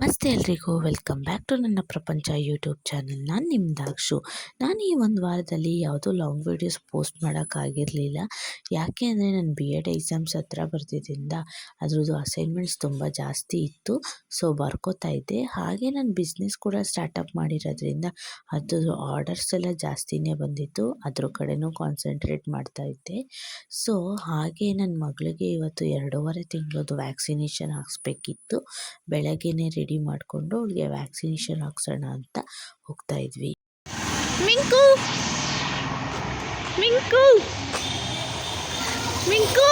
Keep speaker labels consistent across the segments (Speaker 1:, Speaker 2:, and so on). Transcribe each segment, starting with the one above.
Speaker 1: ನಮಸ್ತೆ ಎಲ್ರಿಗೂ. Welcome back to ನನ್ನ ಪ್ರಪಂಚ ಯೂಟ್ಯೂಬ್ ಚಾನಲ್ ನಾನು ನಿಮ್ಮ ದಾಕ್ಷು. ನಾನು ಈ ಒಂದು ವಾರದಲ್ಲಿ ಯಾವುದೂ ಲಾಂಗ್ ವೀಡಿಯೋಸ್ ಪೋಸ್ಟ್ ಮಾಡೋಕ್ಕಾಗಿರಲಿಲ್ಲ ಯಾಕೆ ಅಂದರೆ ನಾನು ಬಿ ಎಡ್ ಎಕ್ಸಾಮ್ಸ್ ಹತ್ರ ಬರ್ತಿದ್ದರಿಂದ ಅದ್ರದ್ದು ಅಸೈನ್ಮೆಂಟ್ಸ್ ತುಂಬ ಜಾಸ್ತಿ ಇತ್ತು. ಸೊ ಬರ್ಕೋತಾ ಇದ್ದೆ. ಹಾಗೆ ನಾನು ಬಿಸ್ನೆಸ್ ಕೂಡ ಸ್ಟಾರ್ಟಪ್ ಮಾಡಿರೋದ್ರಿಂದ ಅದ್ರದ್ದು ಆರ್ಡರ್ಸ್ ಎಲ್ಲ ಜಾಸ್ತಿನೇ ಬಂದಿತ್ತು. ಅದ್ರ ಕಡೆನೂ ಕಾನ್ಸಂಟ್ರೇಟ್ ಮಾಡ್ತಾ ಇದ್ದೆ. ಸೊ ಹಾಗೆ ನನ್ನ ಮಗಳಿಗೆ ಇವತ್ತು ಎರಡೂವರೆ ತಿಂಗಳದ್ದು ವ್ಯಾಕ್ಸಿನೇಷನ್ ಹಾಕ್ಸ್ಬೇಕಿತ್ತು. ಬೆಳಗ್ಗೆ ರೆಡಿ ಮಾಡಿಕೊಂಡು ಅವಳಿಗೆ ವ್ಯಾಕ್ಸಿನೇಷನ್ ಹಾಕ್ಸೋಣ ಅಂತ ಹೋಗ್ತಾ ಇದ್ವಿ.
Speaker 2: ಮಿಂಕು! ಮಿಂಕು! ಮಿಂಕು!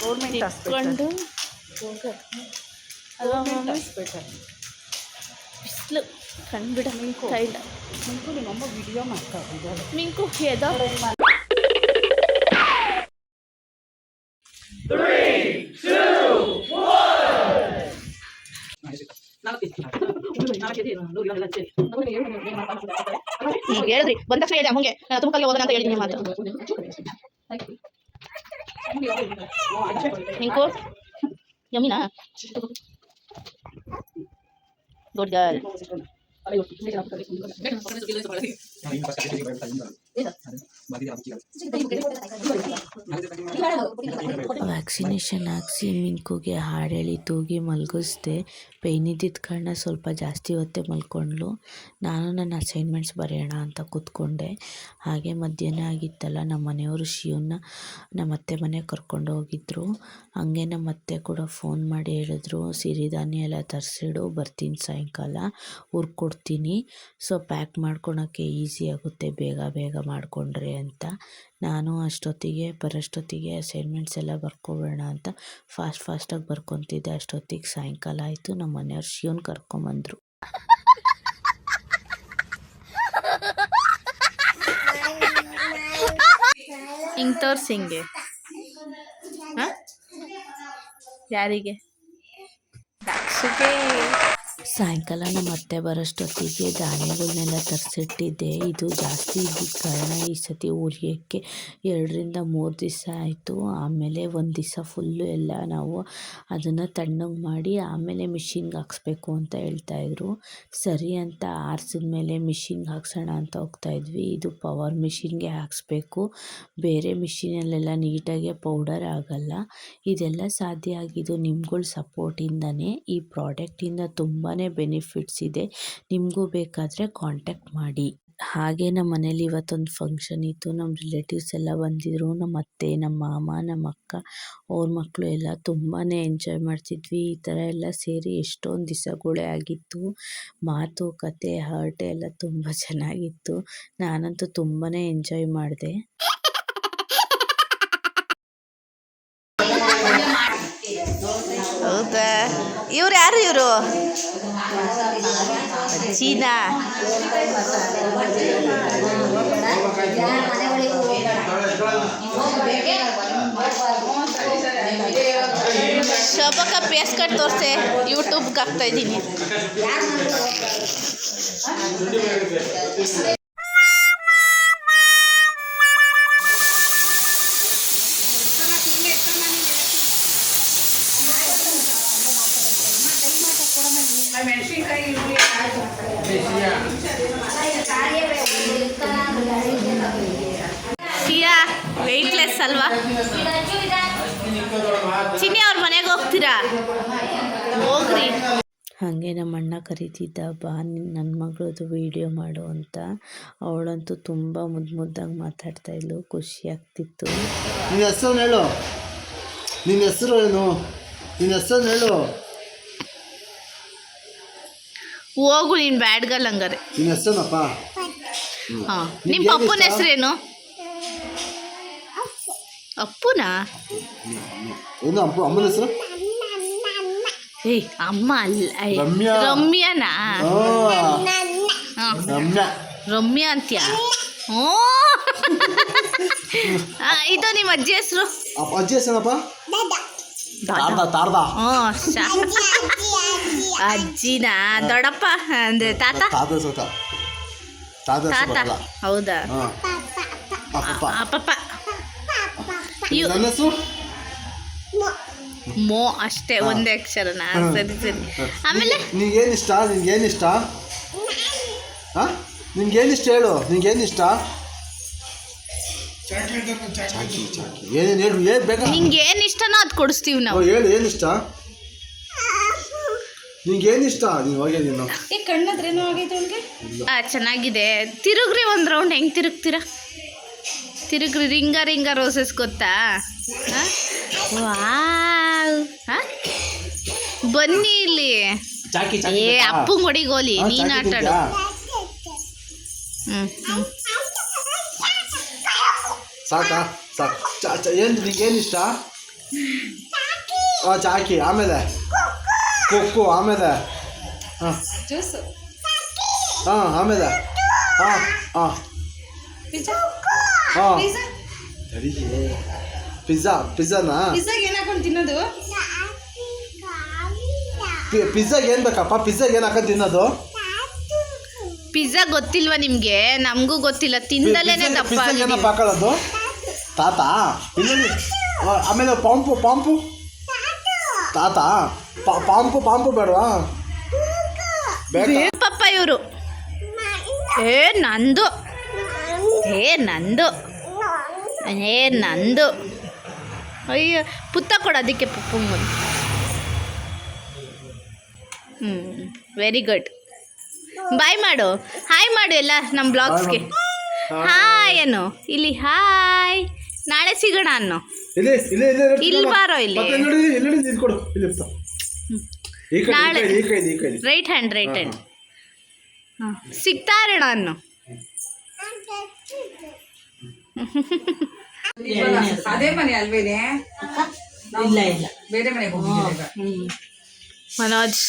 Speaker 3: ಗೌರ್ಮೆಂಟ್ ಹಾಸ್ಪಿಟಲ್
Speaker 2: ಇಟ್ಕೊಂಡು ಅಲ್ವಾ ಮಮ್ಮಿ ಬಿಸಿಲು. ಕಂಡುಬಿಡ ಇಲ್ಲ
Speaker 3: ನೀನು ನಿಮ್ಮಮ್ಮ ವಿಡಿಯೋ ಮಾಡ್ತಾ ಇದ್ದಾರೆ
Speaker 2: ಮಿಂಕು ಎದ? ಈಗ ಹೇಳಿದ್ರಿ ಬಂದ ತಕ್ಷಣ ಹೇಳಿದೆ ಹಂಗೆ ತುಮಕಲ್ಲಿ ಹೋಗೋಣ ಅಂತ ಹೇಳಿದ್ದೀನಿ ಮಾತು. Minku Yamina. Good girl Gracias.
Speaker 1: Vaccination ಹಾಕ್ಸಿ ಮಿಂಕುಗೆ ಹಾಡು ಹೇಳಿ ತೂಗಿ ಮಲಗಿಸ್ದೆ ಪೇಯ್ನ್ ಇದ್ದಿದ್ದ ಕಾರಣ ಸ್ವಲ್ಪ ಜಾಸ್ತಿ ಹೊತ್ತೆ ಮಲ್ಕೊಂಡ್ಲು. ನಾನು ನನ್ನ ಅಸೈನ್ಮೆಂಟ್ಸ್ ಬರೆಯೋಣ ಅಂತ ಕೂತ್ಕೊಂಡೆ. ಹಾಗೆ ಮಧ್ಯಾಹ್ನ ಆಗಿತ್ತಲ್ಲ, ನಮ್ಮ ಮನೆಯವರು ಶಿವನ್ನ ನಮ್ಮ ಅತ್ತೆ ಮನೆಗೆ ಕರ್ಕೊಂಡು ಹೋಗಿದ್ರು. ಹಂಗೆ ನಮ್ಮ ಅತ್ತೆ ಕೂಡ ಫೋನ್ ಮಾಡಿ ಹೇಳಿದ್ರು ಸಿರಿಧಾನ್ಯ ಎಲ್ಲ ತರಿಸಿಡು, ಬರ್ತೀನಿ ಸಾಯಂಕಾಲ ಹುರ್ಕೊಡ್ತೀನಿ ಸೊ ಪ್ಯಾಕ್ ಮಾಡ್ಕೊಳಕ್ಕೆ ಈಸಿ ಆಗುತ್ತೆ, ಬೇಗ ಬೇಗ ಮಾಡಿಕೊಂಡ್ರೆ ಅಂತ. ನಾನು ಅಷ್ಟೊತ್ತಿಗೆ ಬರೋಷ್ಟೊತ್ತಿಗೆ ಅಸೈನ್ಮೆಂಟ್ಸ್ ಎಲ್ಲ ಬರ್ಕೊಬೇಡ ಅಂತ ಫಾಸ್ಟ್ ಫಾಸ್ಟಾಗಿ ಬರ್ಕೊತಿದ್ದೆ. ಅಷ್ಟೊತ್ತಿಗೆ ಸಾಯಂಕಾಲ ಆಯಿತು. ನಮ್ಮ ಮನೆಯವ್ರು ಶಿವನ್ ಕರ್ಕೊಂಬಂದರು.
Speaker 2: ಹಿಂಗೆ ತೋರ್ಸಿ ಹಿಂಗೆ. ಹಾಂ? ಯಾರಿಗೆ? ದಾಕ್ಷಿಗೆ
Speaker 1: ಸಾಯಂಕಾಲ ನಮ್ಮ ಅತ್ತೆ ಬರೋಷ್ಟೊತ್ತಿಗೆ ಧಾನ್ಯಗಳನ್ನೆಲ್ಲ ತರಿಸಿಟ್ಟಿದ್ದೆ. ಇದು ಜಾಸ್ತಿ ಇದ್ದಿದ್ದ ಕಾರಣ ಈ ಸತಿ ಉರಿಯೋಕ್ಕೆ ಎರಡರಿಂದ ಮೂರು ದಿವಸ ಆಯಿತು. ಆಮೇಲೆ ಒಂದು ದಿವಸ ಫುಲ್ಲು ಎಲ್ಲ ನಾವು ಅದನ್ನು ತಣ್ಣಗೆ ಮಾಡಿ ಆಮೇಲೆ ಮಿಷಿನ್ಗೆ ಹಾಕ್ಸ್ಬೇಕು ಅಂತ ಹೇಳ್ತಾಯಿದ್ರು ಸರಿ ಅಂತ ಆರಿಸಿದ ಮೇಲೆ ಮಿಷಿನ್ಗೆ ಹಾಕ್ಸೋಣ ಅಂತ ಹೋಗ್ತಾಯಿದ್ವಿ ಇದು ಪವರ್ ಮಿಷಿನ್ಗೆ ಹಾಕ್ಸ್ಬೇಕು. ಬೇರೆ ಮಿಷಿನಲ್ಲೆಲ್ಲ ನೀಟಾಗಿ ಪೌಡರ್ ಆಗಲ್ಲ. ಇದೆಲ್ಲ ಸಾಧ್ಯ ಆಗಿದ್ದು ನಿಮ್ಗಳ ಸಪೋರ್ಟಿಂದನೇ ಈ ಪ್ರಾಡಕ್ಟಿಂದ ತುಂಬಾ ಬೆನಿಫಿಟ್ಸ್ ಇದೆ. ನಿಮಗೂ ಬೇಕಾದರೆ ಕಾಂಟ್ಯಾಕ್ಟ್ ಮಾಡಿ. ಹಾಗೆ ನಮ್ಮ ಮನೇಲಿ ಇವತ್ತೊಂದು ಫಂಕ್ಷನ್ ಇತ್ತು. ನಮ್ಮ ರಿಲೇಟಿವ್ಸ್ ಎಲ್ಲ ಬಂದಿದ್ರು. ನಮ್ಮ ಅತ್ತೆ ನಮ್ಮ ಮಾಮ ನಮ್ಮ ಅಕ್ಕ, ಅವ್ರ ಮಕ್ಕಳು ಎಲ್ಲ ತುಂಬಾ ಎಂಜಾಯ್ ಮಾಡ್ತಿದ್ವಿ. ಈ ಥರ ಎಲ್ಲ ಸೇರಿ ಎಷ್ಟೊಂದು ದಿವಸಗಳೇ ಆಗಿತ್ತು. ಮಾತು, ಕತೆ ಹರ್ಟೆ ಎಲ್ಲ ತುಂಬ ಚೆನ್ನಾಗಿತ್ತು. ನಾನಂತೂ ತುಂಬಾ ಎಂಜಾಯ್ ಮಾಡಿದೆ.
Speaker 2: ಇವ್ರು ಯಾರು ಇವರು? ಚೀನಾ. ಶೋಭಕ್ಕ ಪೇಸ್ ಕಟ್ ತೋರಿಸೆ ಯೂಟ್ಯೂಬ್ಗೆ ಹಾಕ್ತಾ ಇದ್ದೀನಿ. ಸಿಯಾ ವೆಯ್ಟ್ಲೆಸ್ ಅಲ್ವಾ? ಚಿನ್ನಿ ಅವ್ರ ಮನೆಗೆ ಹೋಗ್ತೀರಾ? ಹೋಗ್ರಿ.
Speaker 1: ಹಾಗೆ ನಮ್ಮ ಅಣ್ಣ ಕರಿತಿದ್ದ ಬಾ ನನ್ನ ಮಗಳದು ವೀಡಿಯೋ ಮಾಡು ಅಂತ. ಅವಳಂತೂ ತುಂಬ ಮುದ್ದು ಮುದ್ದಾಗಿ ಮಾತಾಡ್ತಾ ಇದ್ಲು. ಖುಷಿ ಆಗ್ತಿತ್ತು.
Speaker 4: ನಿನ್ನ ಹೆಸರು ಹೇಳು. ನಿನ್ನ ಹೆಸರು ಏನು? ನಿನ್ನ ಹೆಸರು ಹೇಳು.
Speaker 2: ಹೋಗು ನೀನು ಬ್ಯಾಡ್ ಗರ್ಲ್ ಹಂಗಾರೆ
Speaker 4: ನಿನ್ನ ಹೆಸರೇನಪ್ಪ?
Speaker 2: ಹಾಂ. ನಿಮ್ಮ ಪಪ್ಪನ ಹೆಸ್ರೇನು? ಅಪ್ಪುನಾ?
Speaker 4: ಏನು ಅಪ್ಪ ಅಮ್ಮನ ಹೆಸರು?
Speaker 2: ಏಯ್ ಅಮ್ಮ ಅಲ್ಲ. ರಮ್ಯಾನಾ?
Speaker 4: ರಮ್ಯಾ.
Speaker 2: ರಮ್ಯಾ ಅಂತ್ಯ? ಹ್ಞೂ. ಇದು ನಿಮ್ಮ ಅಜ್ಜಿ ಹೆಸರು?
Speaker 4: ಅಪ್ಪ ಅಜ್ಜಿ ಹೆಸರೇನಪ್ಪ? ತಾರ್ದ ತಾರ್ದ.
Speaker 2: ಹ್ಞೂ ಶಾ. ಅಜ್ಜಿನ ದೊಡ್ಡಪ್ಪ ಅಂದ್ರೆ ತಾತ?
Speaker 4: ತಾತ ಸತ. ತಾತ ಹೆಸರು
Speaker 2: ತಾತ.
Speaker 4: ಬರಲ್ಲ.
Speaker 2: ಹೌದಾ?
Speaker 4: ಹಾಂ.
Speaker 2: ಅಪ್ಪಪ್ಪ ಇವ್ ಮೋ. ಅಷ್ಟೇ ಒಂದೇ ಅಕ್ಷರನ. ಸರಿ ಸರಿ. ಆಮೇಲೆ?
Speaker 4: ನಿಂಗೇನು ಇಷ್ಟ? ನಿಂಗೇನು ಇಷ್ಟ? ಹಾಂ? ಇಷ್ಟ ಹೇಳು? ನಿಂಗೇನು ಇಷ್ಟ? ಚಾಕಿ ಚಾಕಿ. ಏನೇನು ಹೇಳು ಏನು ಬೇಕಾ
Speaker 2: ನಿಂಗೆ ಏನ್ ಇಷ್ಟನೋ ಅದು ಕೊಡಿಸ್ತೀವಿ ನಾವು.
Speaker 4: ಹೇಳು ಏನು ಇಷ್ಟ? ಏನು ಇಷ್ಟ? ನೀನು ಹೋಗಿ ನೀನು.
Speaker 3: ಈ ಕಣ್ಣದ್ರೇನೋ ಆಗೈತೆ ಅವಳಿಗೆ
Speaker 2: ಆ, ಚೆನ್ನಾಗಿದೆ. ತಿರುಗ್ರಿ ಒಂದು ರೌಂಡ್ ಹೆಂಗ್ ತಿರುಗ್ತೀರಾ? ತಿರುಗ್ರಿ ರಿಂಗ ರಿಂಗ ರೋಸಸ್ ಗೊತ್ತಾ? ವಾವ್? ಬನ್ನಿ ಇಲ್ಲಿ.
Speaker 4: ಚಾಕಿ
Speaker 2: ಏ ಅಪ್ಪ ಹೊಡಿಗೋಲಿ ನೀನ್ ಆಟಾಡು. ಹ್ಞೂ ಹ್ಮ್ ಹ್ಮ್.
Speaker 4: ಸಾಕಾ ಸಾಕು. ಚಾ ಚಾ ಏನು ನಿಂಗೇನು ಇಷ್ಟ? ಹಾಂ ಚಾಕಿ ಆಮೇಲೆ? ಕೊಕ್ಕು. ಆಮೇಲೆ? ಹಾಂ.
Speaker 3: ಜ್ಯೂಸು.
Speaker 4: ಹಾಂ ಆಮೇಲೆ? ಹಾಂ ಹಾಂ.
Speaker 3: ಪಿಜ್ಜಾ.
Speaker 4: ಹಾಂ.
Speaker 3: ಪಿಜ್ಜಾ.
Speaker 4: ಪಿಜ್ಜಾ ಪಿಜ್ಜಾನಾ?
Speaker 3: ತಿನ್ನೋದು?
Speaker 4: ಪಿಜ್ಜಾಗೆ ಏನು ಬೇಕಪ್ಪ? ಪಿಜ್ಜಾಗೆ ಏನು ಹಾಕೊಂಡು ತಿನ್ನೋದು?
Speaker 2: ಪಿಜ್ಜಾ ಗೊತ್ತಿಲ್ವಾ ನಿಮಗೆ? ನಮಗೂ ಗೊತ್ತಿಲ್ಲ. ತಿಂದಲೇನೆ.
Speaker 4: ಏನಪ್ಪ ಹಾಕೊಳ್ಳೋದು? ತಾತ? ಇಲ್ಲಿ ಆಮೇಲೆ ಪಾಂಪು ಪಾಂಪು. ತಾತ ಪಾಂಪು ಪಾಂಪು ಬೇಡವಾ?
Speaker 2: ಪಪ್ಪ ಇವರು. ಏ ನಂದು. ಏ ನಂದು. ಏ ನಂದು. ಅಯ್ಯೋ ಪುತ್ತ ಕೊಡು ಅದಕ್ಕೆ ಪಪ್ಪು ಹ್ಞೂ ವೆರಿ ಗುಡ್ ಬಾಯ್ ಮಾಡು. ಹಾಯ್ ಮಾಡು ಎಲ್ಲ ನಮ್ಮ ಬ್ಲಾಗ್ಸ್ಗೆ ಹಾಯ್ ಏನು ಇಲ್ಲಿ ಹಾಯ್ ನಾಳೆ ಸಿಗೋಣ ಅನ್ನೋ.
Speaker 4: ಇಲ್ಲಿ ಇಲ್ಲಿ ಇಲ್ಲಿ
Speaker 2: ಬಾರೋ ಇಲ್ಲಿ.
Speaker 4: ಮತ್ತೆ ನೋಡಿ ಇಲ್ಲಿ ನೋಡಿ ಇಲ್ಲಿ ಕೊಡು ಇಲ್ಲಿ ಇರ್ತಾ. ಈ ಕೈ
Speaker 2: ನಾಳೆ.
Speaker 4: ಈ ಈ
Speaker 2: ರೈಟ್ ಹ್ಯಾಂಡ್ ರೈಟ್ ಹ್ಯಾಂಡ್ ಹಾಂ ಸಿಗ್ತಾ ಇರೋಣ ಅನ್ನು.
Speaker 3: ಅದೇ ಮನೆ ಅಲ್ವೇನೆ
Speaker 1: ಇಲ್ಲ ಇಲ್ಲ.
Speaker 3: ಬೇರೆ ಮನೆಗೆ ಹೋಗಿ.
Speaker 2: ಮನೋಜ್.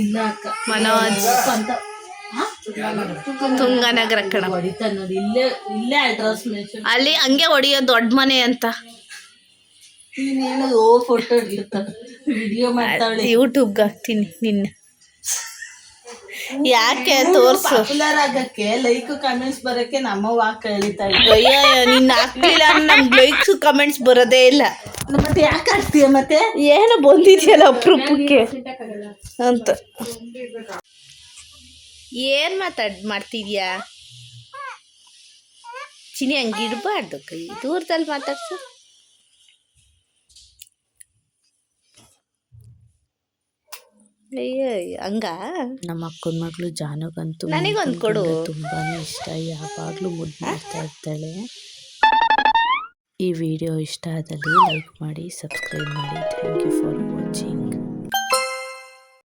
Speaker 1: ಇಲ್ಲ ಅಕ್ಕ
Speaker 2: ಮನೋಜ್. ತುಂಗನಗರ ಕಣ ಅಲ್ಲಿ ಹಂಗೆ ಹೊಡಿಯೋ ದೊಡ್ಡ ಮನೆ ಅಂತ. ಯೂಟ್ಯೂಬ್ಗೆ ಹಾಕ್ತೀನಿ ನಿನ್ನೆ. ಯಾಕೆ ತೋರ್ಸು?
Speaker 1: ಪಾಪ್ಯುಲರ್ ಆಗಕ್ಕೆ ಲೈಕ್ ಕಮೆಂಟ್ಸ್ ಬರಕ್ಕೆ ನಮ್ಮ ವಾಕ್ ಎಳಿತಾ
Speaker 2: ಅಯ್ಯೋ ನಿನ್ನ ಹಾಕ್ಲಿಲ್ಲ ನಮ್ಗೆ ಲೈಕ್ಸ್ ಕಮೆಂಟ್ಸ್ ಬರೋದೇ ಇಲ್ಲ.
Speaker 1: ಮತ್ತೆ ಯಾಕೆ ಹಾಕ್ತೀಯ ಮತ್ತೆ
Speaker 2: ಏನು ಬಂದಿದೆಯಲ್ಲ ಅಪ್ರೂಪಕ್ಕೆ? ಅಂತ. ಏನ್ ಮಾತಾಡ್ ಮಾಡ್ತಿದ್ಯಾ? ಚಿನಿ ಹಂಗಿಡ್ಬಾರ್ದು ಕೈ ದೂರದಲ್ಲಿ ಮಾತಾಡ್ಸು. ಅಯ್ಯೋ ಹಂಗ?
Speaker 1: ನಮ್ಮ ಅಕ್ಕನ ಮಗಳು ಜಾನಗಂತೂ
Speaker 2: ನನಗೊಂದು ಕೊಡು.
Speaker 1: ತುಂಬಾ ಇಷ್ಟ ಯಾವಾಗಲೂ ಮುದ್ದು ಮಾಡ್ತಾ ಇರ್ತಾಳೆ. ಈ ವಿಡಿಯೋ ಇಷ್ಟ ಆದಲ್ಲಿ ಲೈಕ್ ಮಾಡಿ ಸಬ್ಸ್ಕ್ರೈಬ್ ಮಾಡಿ. Thank you for watching.